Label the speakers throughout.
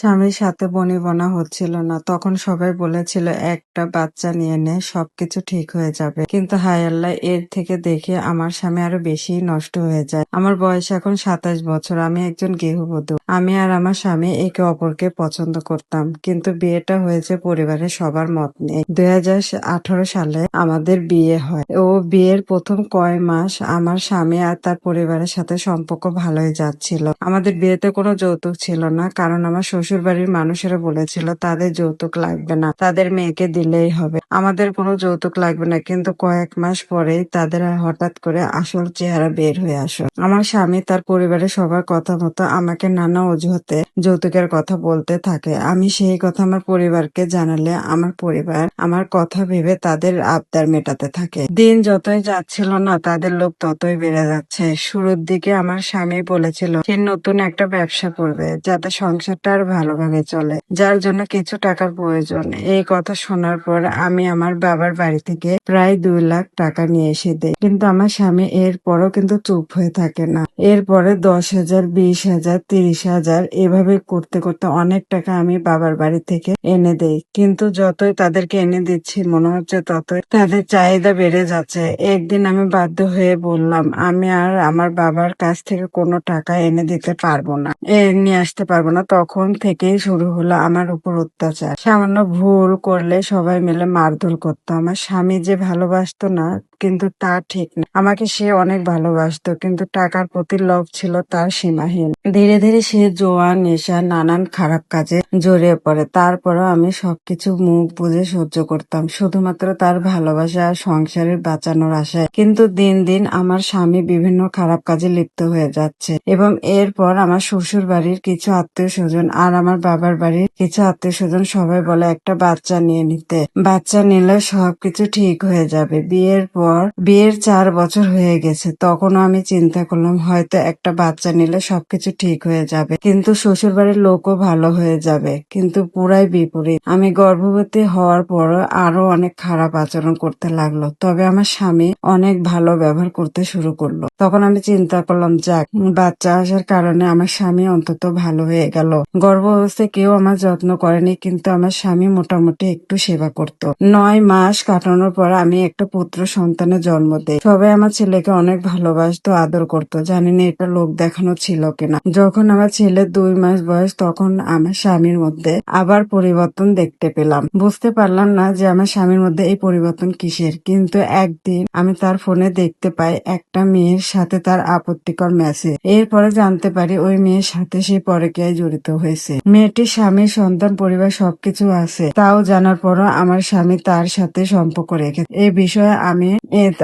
Speaker 1: স্বামীর সাথে বনিবনা হচ্ছিল না। তখন সবাই বলেছিল, একটা বাচ্চা নিয়ে নে, সবকিছু ঠিক হয়ে যাবে। কিন্তু হায় আল্লাহ, এর থেকে দেখে আমার স্বামী আরও বেশি নষ্ট হয়ে যায়। আমার বয়স এখন সাতাশ বছর, আমি একজন গৃহবধূ। আমি আর আমার স্বামী একে অপরকে পছন্দ করতাম। কিন্তু বিয়েটা হয়েছে পরিবারের সবার মত নিয়ে। দুই হাজার আঠারো সালে আমাদের বিয়ে হয়। ও বিয়ের প্রথম কয় মাস আমার স্বামী আর তার পরিবারের সাথে সম্পর্ক ভালোই যাচ্ছিল। আমাদের বিয়েতে কোনো যৌতুক ছিল না, কারণ আমার শ্বশুর বাড়ির মানুষেরা বলেছিল, তাদের যৌতুক লাগবে না, তাদের মেয়েকে দিলেই হবে। আমাদের কোনো যৌতুক লাগবে না, কিন্তু কয়েক মাস পরেই তাদের হঠাৎ করে আসল চেহারা বের হয়ে আসো। আমার স্বামী তার পরিবারের সবার কথা মতো আমাকে নানা অজুহাতে যৌতুকের কথা বলতে থাকে। আমি সেই কথা আমার পরিবারকে জানালে আমার পরিবার আমার কথা ভেবে তাদের আবদার মেটাতে থাকে। দিন যতই যাচ্ছিল না, তাদের লোক ততই বেড়ে যাচ্ছে। শুরুর দিকে আমার স্বামী বলেছিল, সে নতুন একটা ব্যবসা করবে, যাতে সংসারটা আর ভালোভাবে চলে। যার জন্য কিছু টাকার প্রয়োজন এই কথা শোনার পর আমি আমার বাবার বাড়ি থেকে প্রায় দুই লাখ টাকা নিয়ে এসে দেই। কিন্তু আমার স্বামী এর পরও কিন্তু চুপ হয়ে থাকে না। এরপরে দশ হাজার, বিশ হাজার, তিরিশ হাজার এভাবে করতে করতে অনেক টাকা আমি বাবার বাড়ি থেকে এনে দেই। কিন্তু যতই তাদেরকে এনে দিচ্ছি, মনে হচ্ছে ততই তাদের চাহিদা বেড়ে যাচ্ছে। একদিন আমি বাধ্য হয়ে বললাম, আমি আর আমার বাবার কাছ থেকে কোনো টাকা এনে দিতে পারব না, এ নিয়ে আসতে পারব না। তখন থেকেই শুরু হলো আমার উপর অত্যাচার। সামান্য ভুল করলে সবাই মিলে মারধর করতো। আমার স্বামী যে ভালোবাসতো না কিন্তু তা ঠিক না। আমাকে সে অনেক ভালোবাসতো, কিন্তু টাকার প্রতি লোভ ছিল তার সীমাহীন। ধীরে ধীরে সে জোয়া নেশা, নানান খারাপ কাজে জড়িয়ে পড়ে। তারপরও আমি সবকিছু মুখ বুঝে সহ্য করতাম, শুধুমাত্র তার ভালোবাসা আর সংসারের বাঁচানোর আশায়। কিন্তু দিন দিন আমার স্বামী বিভিন্ন খারাপ কাজে লিপ্ত হয়ে যাচ্ছে এবং এরপর আমার শ্বশুর বাড়ির কিছু আত্মীয় স্বজন আর আমার বাবার বাড়ির কিছু আত্মীয় স্বজন সবাই বলে, একটা বাচ্চা নিয়ে নিতে। বাচ্চা নিলে সবকিছু ঠিক হয়ে যাবে। বিয়ের পর বিয়ের চার বছর হয়ে গেছে, তখনও আমি চিন্তা করলাম হয়তো একটা বাচ্চা নিলে সবকিছু ঠিক হয়ে যাবে। কিন্তু শ্বশুর বাড়ির লোকও ভালো হয়ে যাবে, কিন্তু পুরাই বিপরীত। আমি গর্ভবতী হওয়ার পর আরও অনেক খারাপ আচরণ করতে লাগল, তবে আমার স্বামী অনেক ভালো ব্যবহার করতে শুরু করল। তখন আমি চিন্তা করলাম, যাক, বাচ্চা আসার কারণে আমার স্বামী অন্তত ভালো হয়ে গেল। গর্ভ অবস্থায় কেউ আমার যত্ন করেনি, কিন্তু আমার স্বামী মোটামুটি একটু সেবা করত। নয় মাস কাটানোর পর আমি একটা পুত্র সন্তানের জন্ম দেই সবাই আমার ছেলেকে অনেক ভালোবাসতো, আদর করতো। জানি না এটা লোক দেখানো ছিল কিনা। যখন আমার ছেলে দুই মাস বয়স, তখন আমার স্বামীর মধ্যে আবার পরিবর্তন দেখতে পেলাম। বুঝতে পারলাম না যে আমার স্বামীর মধ্যে এই পরিবর্তন কিসের। কিন্তু একদিন আমি তার ফোনে দেখতে পাই একটা মেয়ের সাথে তার আপত্তিকর মেসেজ। এরপরে জানতে পারি ওই মেয়ের সাথে সে পরকীয়ায় জড়িত হয়েছে। মেয়েটির স্বামী, সন্তান, পরিবার সবকিছু আছে। তাও জানার পরও আমার স্বামী তার সাথে সম্পর্ক রেখে এই বিষয়ে আমি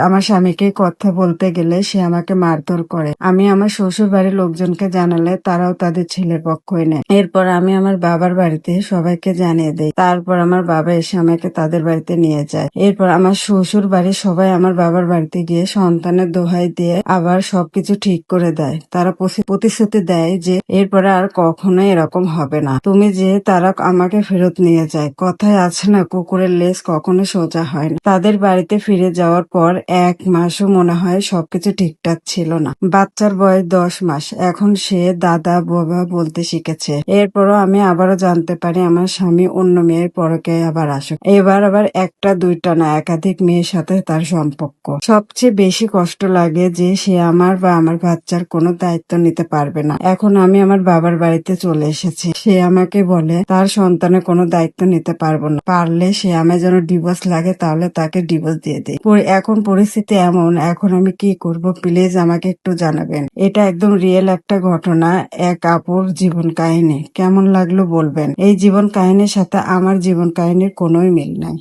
Speaker 1: আমার স্বামীকে কথা বলতে গেলে সে আমাকে মারধর করে। আমি আমার শ্বশুর বাড়ির লোকজনকে জানালে তারাও তাদের ছেলের পক্ষই নেয়। এরপর আমি আমার বাবার বাড়িতে সবাইকে জানিয়ে দেই। তারপর আমার বাবা এসে আমাকে তাদের বাড়িতে নিয়ে যায়। এরপর আমার শ্বশুর বাড়ির সবাই আমার বাবার বাড়িতে গিয়ে সন্তানের দোহাই দিয়ে আবার সবকিছু ঠিক করে দেয়। তারা প্রতিশ্রুতি দেয় যে এরপরে আর কখনো এরকম হবে না। তুমি যে তারা আমাকে ফেরত নিয়ে যায়, কথায় আছে না, কুকুরের লেজ কখনো সোজা হয় না। তাদের বাড়িতে ফিরে যাওয়ার পর এক মাসও মনে হয় সবকিছু ঠিকঠাক ছিল না। বাচ্চার বয়স দশ মাস। এখন সে দাদা, বাবা বলতে শিখেছে। এরপরও আমি আবারও জানতে পারি আমার স্বামী অন্য মেয়ের পরকে আবার আসুক। এবার আবার একটা, দুইটা না, একাধিক মেয়ের সাথে তার সম্পর্ক। সবচেয়ে বেশি কষ্ট লাগে যে সে আমার বা আমার বাচ্চার কোনো দায়িত্ব নিতে পারবে না। এখন আমি আমার বাবার বাড়িতে চলে এসেছি। সে আমাকে বলে, তার সন্তানের কোনো দায়িত্ব নিতে পারব না। পারলে সে আমায় যেন ডিভোর্স লাগে, তাহলে তাকে ডিভোর্স দিয়ে দেয় এখন পরিস্থিতি এমন, এখন আমি কি করব প্লিজ আমাকে একটু জানাবেন। এটা একদম রিয়েল একটা ঘটনা, এক আপুর জীবন কাহিনী। কেমন লাগল বলবেন? এই জীবন কাহিনীর সাথে আমার জীবন কাহিনীর কোনোই মিল নাই।